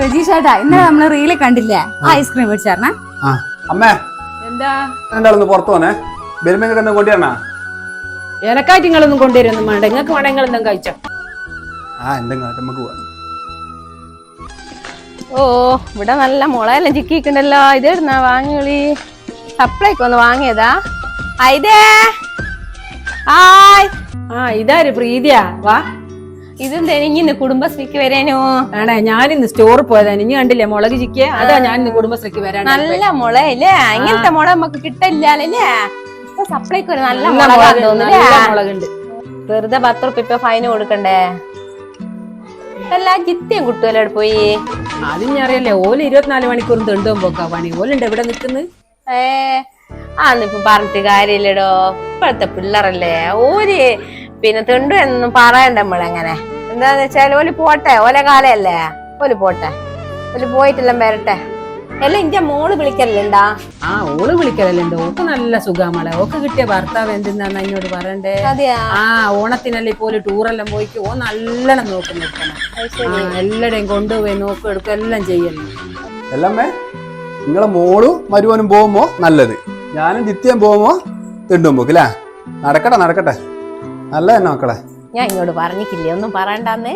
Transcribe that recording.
രജീഷേട്ടാ ഇന്നലെ നമ്മൾ റീൽ കണ്ടില്ലേ? ഐസ്ക്രീം മേടിച്ചാർന്നാ ആ. അമ്മേ. എന്താ? രണ്ടാളൊന്ന് പുറത്തു പോന്നെ. വരുമ്പോ എന്താ കൊണ്ടുവരണ? എനക്കായിട്ട് നിങ്ങളൊന്നും കൊണ്ടുവരൊന്നും വേണ്ട. നിങ്ങൾക്ക് വേണ്ട നിങ്ങൾ എന്തെങ്കിലും കഴിച്ചോ. ആ എന്തെങ്കിലും നമുക്ക് പോവാം. ഓ ഇവിടെ നല്ല മുളയെല്ലാം ചിക്കിയിട്ടുണ്ടല്ലോ. ഇതെടുന്നാ വാങ്ങിയോളി സപ്ലൈക്ക് ഒന്ന് വാങ്ങിയതാ? ഇതേ ആ ഇതാര് പ്രീതിയാ? വാ. ഇതെന്താ ഇന്ന് കുടുംബശ്രീക്ക് വരാനോ? ആണേ ഞാനിന്ന് സ്റ്റോറിൽ പോയതാ ഇനി കണ്ടില്ലേ മുളക് ചിക്കിയ? അതാ ഞാൻ ഇന്ന് കുടുംബശ്രീക്ക് വരാൻ നല്ല മുളയല്ലേ ഇങ്ങനത്തെ മുള നമുക്ക് കിട്ടില്ലല്ലേ ഇപ്പൊ സപ്ലൈക്ക് ഒരു നല്ല നല്ല മുളകാ മുളക് തോന്നുന്നില്ലേ നല്ല മുളകുണ്ട്. വെറുതെ പത്ത് റുപ്യ ഇപ്പൊ ഫൈന് കൊടുക്കണ്ടേ? എല്ലാ ജിത്തിയും കുട്ടുമല്ലോ പോയി. അതും ഞാൻ അറിയല്ലേ ഓൽ ഇരുപത്തിനാല് മണിക്കൂറും തെണ്ടും പോക്കാ പണി. ഓലുണ്ട് എവിടെ നിൽക്കുന്നു? ഏ ആന്നിപ്പോ പറഞ്ഞിട്ട് കാര്യമില്ലടോ. ഇപ്പോഴത്തെ പിള്ളേരല്ലേ? ഓര് പിന്നെ തിണ്ടു എന്നൊന്നും പറയണ്ട നമ്മളങ്ങനെ എന്താന്ന് വെച്ചാൽ ഓൽ പോട്ടെ ഓലെ കാലയല്ലേ? ഓൽ പോട്ടെ. ഓൽ പോയിട്ടെല്ലാം വരട്ടെ. അല്ല ഇന്റെ മോൾ വിളിക്കലുണ്ടാ ആ ഓൾ വിളിക്കലല്ലേ ഓക്ക് നല്ല സുഖാമളെ ഓക്ക് കിട്ടിയ ഭർത്താവ് എന്തിനാന്ന് എന്നോട് പറയണ്ടേ? ആ ഓണത്തിനല്ലേ ഇപ്പൊ ടൂറെല്ലാം പോയി ഓ നല്ലോണം നോക്കും നിൽക്കണം. എല്ലാടെയും കൊണ്ടുപോയി നോക്കും എടുക്കും എല്ലാം ചെയ്യണം എല്ലാമ്മേ നിങ്ങളെ മോളും മരുവനും പോകുമ്പോ നല്ലത്. ഞാനും ജിത്തിയും പോകുമ്പോ തിണ്ടും പോക്ക് അല്ലേ നടക്കട്ടെ നടക്കട്ടെ. നല്ല എന്നോക്കളെ ഞാൻ ഇങ്ങോട്ട് പറഞ്ഞിട്ടില്ലേ? ഒന്നും പറയണ്ടാന്നേ.